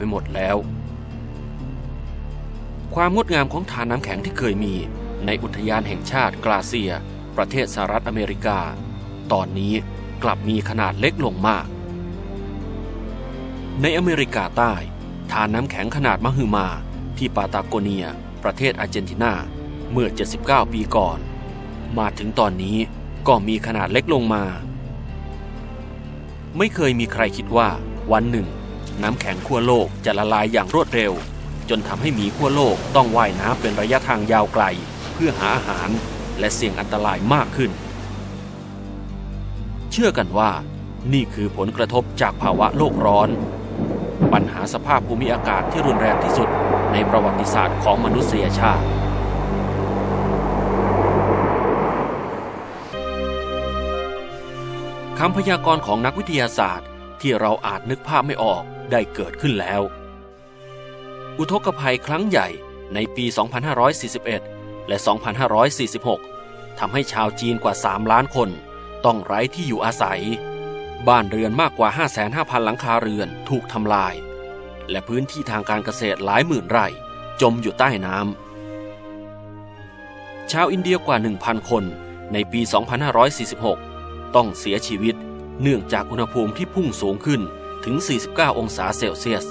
ไปหมดแล้ว ความงดงามของฐานน้ำแข็งที่เคยมีในอุทยานแห่งชาติกลาเซีย ประเทศสหรัฐอเมริกา ตอนนี้กลับมีขนาดเล็กลงมาก ในอเมริกาใต้ฐานน้ำแข็งขนาดมหึมาที่ปาตาโกเนีย ประเทศอาร์เจนตินาเมื่อ 79 ปีก่อน มาถึงตอนนี้ก็มีขนาดเล็กลงมา ไม่เคยมีใครคิดว่าวันหนึ่ง น้ำแข็งขั้วโลกจะละลายอย่างรวดเร็ว จนทำให้หมีขั้วโลกต้องว่ายน้ำเป็นระยะทางยาวไกล เพื่อหาอาหารและเสี่ยงอันตรายมากขึ้น เชื่อกันว่า นี่คือผลกระทบจากภาวะโลกร้อน ปัญหาสภาพภูมิอากาศที่รุนแรงที่สุดในประวัติศาสตร์ของมนุษยชาติคำพยากรณ์ของนักวิทยาศาสตร์ ที่เราอาจนึกภาพไม่ออกได้เกิดขึ้นแล้ว อุทกภัยครั้งใหญ่ในปี 2541 และ 2546 ทำให้ชาวจีนกว่า 3 ล้านคนต้องไร้ที่อยู่อาศัย บ้านเรือนมากกว่า 55,000 หลังคาเรือนถูกทำลาย และพื้นที่ทางการเกษตรหลายหมื่นไร่จมอยู่ใต้น้ำ ชาวอินเดียกว่า 1,000 คนในปี 2546 ต้องเสียชีวิต เนื่องจากอุณหภูมิที่พุ่งสูงขึ้นถึง 49 องศาเซลเซียส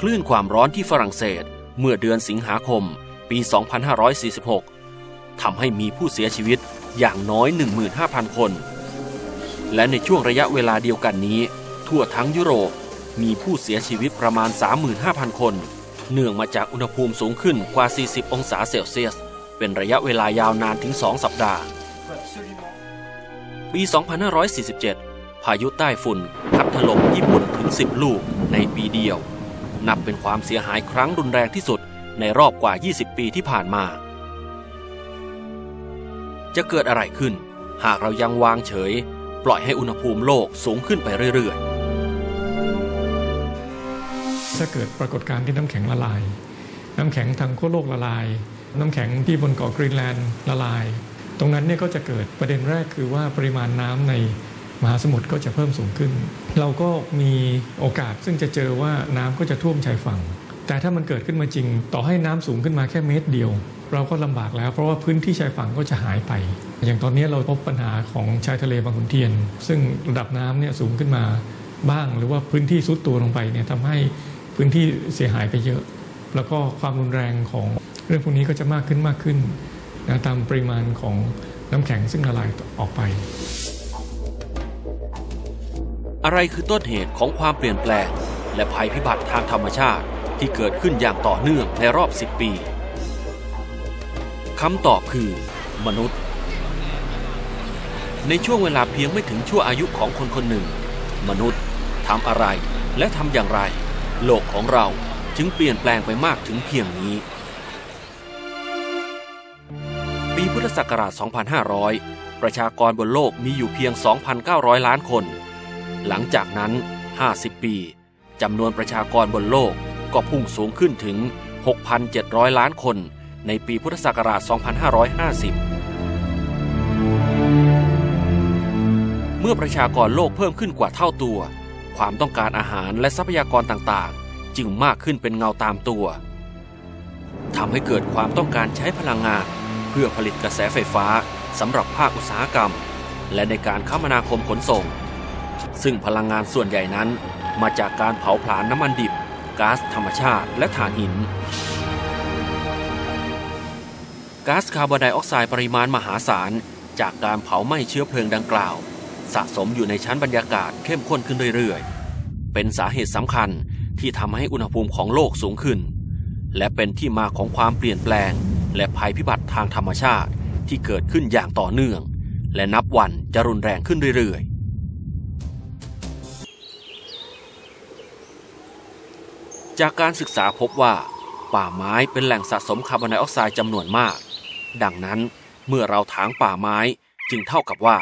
คลื่นความร้อนที่ฝรั่งเศสเมื่อเดือนสิงหาคมปี 2546 ทำให้มีผู้เสียชีวิตอย่างน้อย 15,000 คน และในช่วงระยะเวลาเดียวกันนี้ ทั่วทั้งยุโรปมีผู้เสียชีวิตประมาณ 35,000 คน เนื่องมาจากอุณหภูมิสูงขึ้นกว่า 40 องศาเซลเซียส เป็นระยะเวลายาวนานถึง 2 สัปดาห์ ปี 2547 พายุใต้ฝุ่นพัดถล่มญี่ปุ่นถึง 10 ลูกในปีเดียว นับเป็นความเสียหายครั้งรุนแรงที่สุดในรอบกว่า 20 ปีที่ผ่านมา จะเกิดอะไรขึ้น หากเรายังวางเฉย ปล่อยให้อุณหภูมิโลกสูงขึ้นไปเรื่อยๆ ถ้าเกิดปรากฏการณ์ที่น้ำแข็งละลาย น้ำแข็งทางขั้วโลกละลาย น้ำแข็งที่บนเกาะกรีนแลนด์ละลาย ตรงนั้นเนี่ยก็จะเกิดประเด็นแรกคือว่าปริมาณน้ำในมหาสมุทรก็จะเพิ่มสูงขึ้น เราก็มีโอกาสซึ่งจะเจอว่าน้ำก็จะท่วมชายฝั่ง แต่ถ้ามันเกิดขึ้นมาจริง ต่อให้น้ำสูงขึ้นมาแค่เมตรเดียว เราก็ลำบากแล้วเพราะว่าพื้นที่ชายฝั่งก็จะหายไป อย่างตอนนี้เราพบปัญหาของชายทะเลบางขุนเทียน ซึ่งระดับน้ำเนี่ยสูงขึ้นมาบ้าง หรือว่าพื้นที่ซุดตัวลงไปเนี่ยทำให้พื้นที่เสียหายไปเยอะ แล้วก็ความรุนแรงของเรื่องพวกนี้ก็จะมากขึ้นมากขึ้น นะตามปริมาณของน้ำแข็งซึ่งละลายออกไป อะไรคือต้นเหตุของความเปลี่ยนแปลง และภัยพิบัติทางธรรมชาติที่เกิดขึ้นอย่างต่อเนื่องในรอบ 10 ปีคำตอบคือ มนุษย์ ในช่วงเวลาเพียงไม่ถึงชั่วอายุของคนคนหนึ่ง มนุษย์ทำอะไรและทำอย่างไร โลกของเราจึงเปลี่ยนแปลงไปมากถึงเพียงนี้ ปีพุทธศักราช 2500 ประชากรบนโลกมีอยู่เพียง 2,900 ล้านคน หลังจากนั้น 50 ปีจำนวนประชากรบนโลกก็พุ่งสูงขึ้นถึง 6,700 ล้านคน ในปีพุทธศักราช 2550 เมื่อประชากรโลกเพิ่มขึ้นกว่าเท่าตัว ความต้องการอาหารและทรัพยากรต่างๆ จึงมากขึ้นเป็นเงาตามตัวทำให้เกิดความต้องการใช้พลังงาน เพื่อผลิตกระแสไฟฟ้าสำหรับภาคอุตสาหกรรม และในการคมนาคมขนส่ง ซึ่งพลังงานส่วนใหญ่นั้น มาจากการเผาผลาญน้ำมันดิบก๊าซธรรมชาติและถ่านหินก๊าซคาร์บอนไดออกไซด์ปริมาณมหาศาล จากการเผาไหม้เชื้อเพลิงดังกล่าว สะสมอยู่ในชั้นบรรยากาศเข้มข้นขึ้นเรื่อยๆ เป็นสาเหตุสำคัญที่ทำให้อุณหภูมิของโลกสูงขึ้น และเป็นที่มาของความเปลี่ยนแปลง และภัยพิบัติางธรรมชาติที่เกิดขึ้นอย่างต่อเนื่อง และนับวันจะรุนแรงขึ้นเรื่อยๆ จากการศึกษาพบว่า ป่าไม้เป็นแหล่งสะสมคาร์บอนไดออกไซด์จำนวนมาก ดังนั้นเมื่อเราถางป่าไม้จึงเท่ากับว่า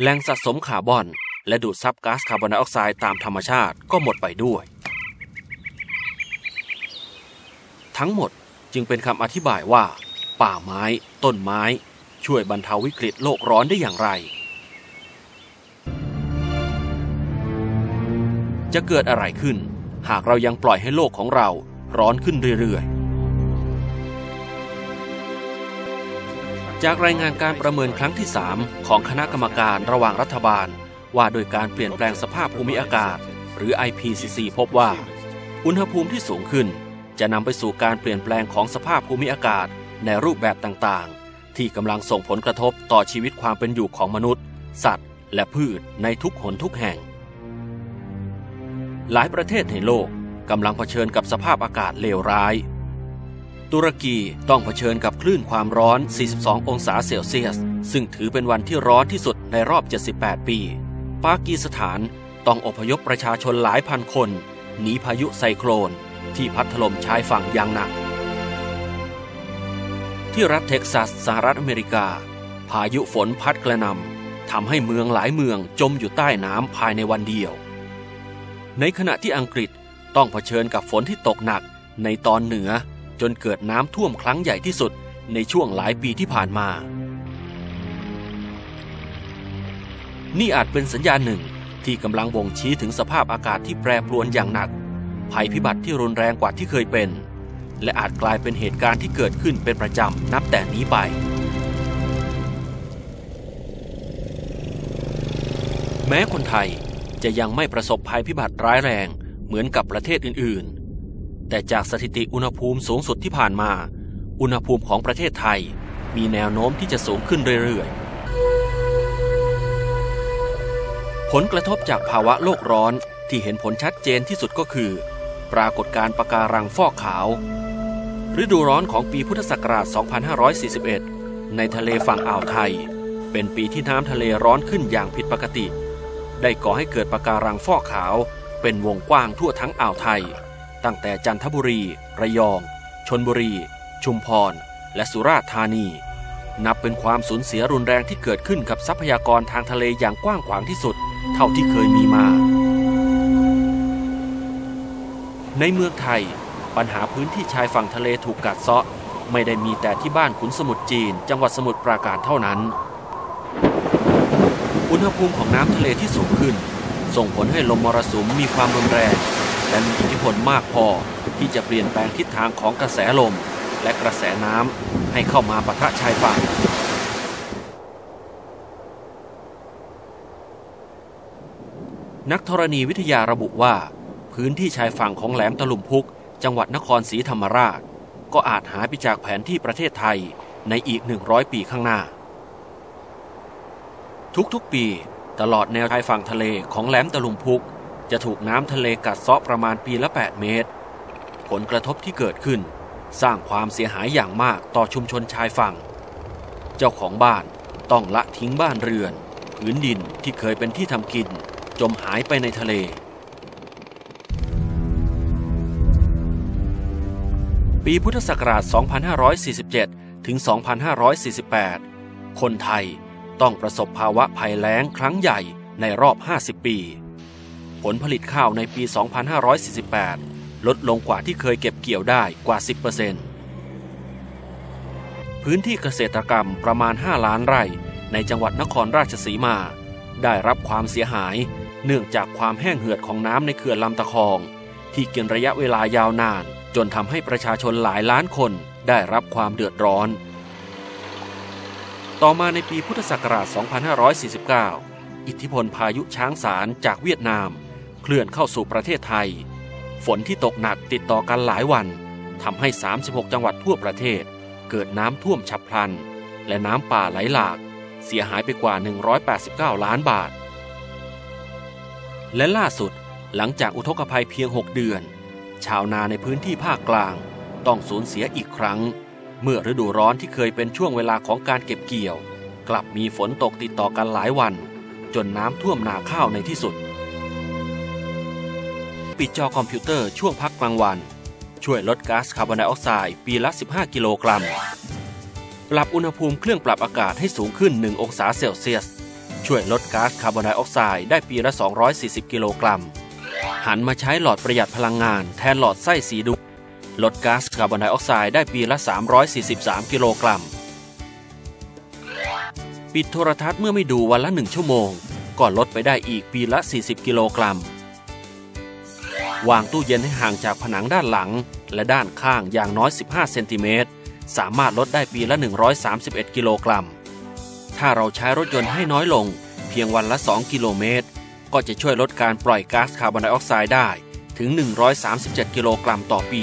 แหล่งสะสมคาร์บอนและดูดซับก๊าซคาร์บอนไดออกไซด์ตามธรรมชาติก็หมดไปด้วย ทั้งหมดจึงเป็นคำอธิบายว่า ป่าไม้ ต้นไม้ ช่วยบรรเทาวิกฤตโลกร้อนได้อย่างไร จะเกิดอะไรขึ้น หากเรายังปล่อยให้โลกของเราร้อนขึ้นเรื่อยๆ จากรายงานการประเมินครั้งที่ 3 ของคณะกรรมการระหว่างรัฐบาล ว่าโดยการเปลี่ยนแปลงสภาพภูมิอากาศ หรือ IPCC พบว่า อุณหภูมิที่สูงขึ้นจะนำไปสู่การเปลี่ยนแปลงของสภาพภูมิอากาศ ในรูปแบบต่างๆ ที่กำลังส่งผลกระทบต่อชีวิตความเป็นอยู่ของมนุษย์ สัตว์ และพืชในทุกหนทุกแห่ง หลายประเทศในโลกกำลังเผชิญกับสภาพอากาศเลวร้าย ตุรกีต้องเผชิญกับคลื่นความร้อน 42 องศาเซลเซียส ซึ่งถือเป็นวันที่ร้อนที่สุดในรอบ 78 ปี ปากีสถานต้องอพยพประชาชนหลายพันคนหนีพายุไซโคลนที่พัดถล่มชายฝั่งอย่างหนัก ที่รัฐเท็กซัสสหรัฐอเมริกา พายุฝนพัดกระหน่ำทำให้เมืองหลายเมืองจมอยู่ใต้น้ำภายในวันเดียว ในขณะที่อังกฤษต้องเผชิญกับฝนที่ตกหนักในตอนเหนือจนเกิดน้ำท่วมครั้งใหญ่ที่สุดในช่วงหลายปีที่ผ่านมา นี่อาจเป็นสัญญาณหนึ่งที่กำลังบ่งชี้ถึงสภาพอากาศที่แปรปรวนอย่างหนัก ภัยพิบัติที่รุนแรงกว่าที่เคยเป็น และอาจกลายเป็นเหตุการณ์ที่เกิดขึ้นเป็นประจำนับแต่นี้ไปแม้คนไทยจะยังไม่ประสบภัยพิบัติร้ายแรงเหมือนกับประเทศอื่นๆ แต่จากสถิติอุณหภูมิสูงสุดที่ผ่านมา อุณหภูมิของประเทศไทยมีแนวโน้มที่จะสูงขึ้นเรื่อยๆ ผลกระทบจากภาวะโลกร้อนที่เห็นผลชัดเจนที่สุดก็คือ ปรากฏการณ์ปะการังฟอกขาว ฤดูร้อนของปีพุทธศักราช 2541 ในทะเลฝั่งอ่าวไทย เป็นปีที่น้ำทะเลร้อนขึ้นอย่างผิดปกติ ได้ก่อให้เกิดปะการังฟอกขาว เป็นวงกว้างทั่วทั้งอ่าวไทย ตั้งแต่จันทบุรี ระยอง ชนบุรี ชุมพร และสุราษฎร์ธานี นับเป็นความสูญเสียรุนแรงที่เกิดขึ้นกับทรัพยากรทางทะเลอย่างกว้างขวางที่สุด เท่าที่เคยมีมา ในเมืองไทย ปัญหาพื้นที่ชายฝั่งทะเลถูกกัดเซาะ ไม่ได้มีแต่ที่บ้านขุนสมุทรจีน จังหวัดสมุทรปราการเท่านั้น อุณหภูมิของน้ำทะเลที่สูงขึ้น ส่งผลให้ลมมรสุมมีความรุนแรงและมีอิทธิพลมากพอที่จะเปลี่ยนแปลงทิศทางของกระแสลม และกระแสน้ำให้เข้ามาปะทะชายฝั่งนักธรณีวิทยาระบุว่า พื้นที่ชายฝั่งของแหลมตะลุมพุก จังหวัดนครศรีธรรมราช ก็อาจหายไปจากแผนที่ประเทศไทยในอีก 100 ปีข้างหน้า ทุกๆปีตลอดแนวชายฝั่งทะเลของแหลมตะลุมพุก จะถูกน้ำทะเลกัดเซาะประมาณปีละ 8 เมตร ผลกระทบที่เกิดขึ้น สร้างความเสียหายอย่างมากต่อชุมชนชายฝั่ง เจ้าของบ้านต้องละทิ้งบ้านเรือน พื้นดินที่เคยเป็นที่ทำกิน จมหายไปในทะเล ปีพุทธศักราช 2547 ถึง 2548 คนไทยต้องประสบภาวะภัยแล้งครั้งใหญ่ในรอบ 50 ปี ผลผลิตข้าวในปี 2548 ลดลงกว่าที่เคยเก็บเกี่ยวได้กว่า 10%พื้นที่เกษตรกรรมประมาณ 5 ล้านไร่ในจังหวัดนครราชสีมา ได้รับความเสียหาย เนื่องจากความแห้งเหือดของน้ำในเขื่อนลำตะคอง ที่กินระยะเวลายาวนาน จนทำให้ประชาชนหลายล้านคนได้รับความเดือดร้อน ต่อมาในปีพุทธศักราช 2549 อิทธิพลพายุช้างสารจากเวียดนาม เคลื่อนเข้าสู่ประเทศไทย ฝนที่ตกหนักติดต่อกันหลายวันทำให้ 36 จังหวัดทั่วประเทศ เกิดน้ำท่วมฉับพลัน และน้ำป่าไหลหลาก เสียหายไปกว่า 189 ล้านบาท และล่าสุดหลังจากอุทกภัยเพียง 6 เดือน ชาวนาในพื้นที่ภาคกลาง ต้องสูญเสียอีกครั้ง เมื่อฤดูร้อนที่เคยเป็นช่วงเวลาของการเก็บเกี่ยว กลับมีฝนตกติดต่อกันหลายวัน จนน้ำท่วมนาข้าวในที่สุด ปิดจอคอมพิวเตอร์ช่วงพักกลางวัน ช่วยลดก๊าซคาร์บอนไดออกไซด์ปีละ 15 กิโลกรัม ปรับอุณหภูมิเครื่องปรับอากาศให้สูงขึ้น 1 องศาเซลเซียส ช่วยลดก๊าซคาร์บอนไดออกไซด์ได้ปีละ 240 กิโลกรัม หันมาใช้หลอดประหยัดพลังงานแทนหลอดไส้สีดุลดก๊าซคาร์บอนไดออกไซด์ได้ปีละ 343 กิโลกรัม ปิดโทรทัศน์เมื่อไม่ดูวันละ 1 ชั่วโมง ก็ลดไปได้อีกปีละ 40 กิโลกรัม วางตู้เย็นให้ห่างจากผนังด้านหลัง และด้านข้างอย่างน้อย 15 เซนติเมตร สามารถลดได้ปีละ 131 กิโลกรัม ถ้าเราใช้รถยนต์ให้น้อยลง เพียงวันละ 2 กิโลเมตร ก็จะช่วยลดการปล่อยก๊าซคาร์บอนไดออกไซด์ได้ถึง 137 กิโลกรัมต่อปี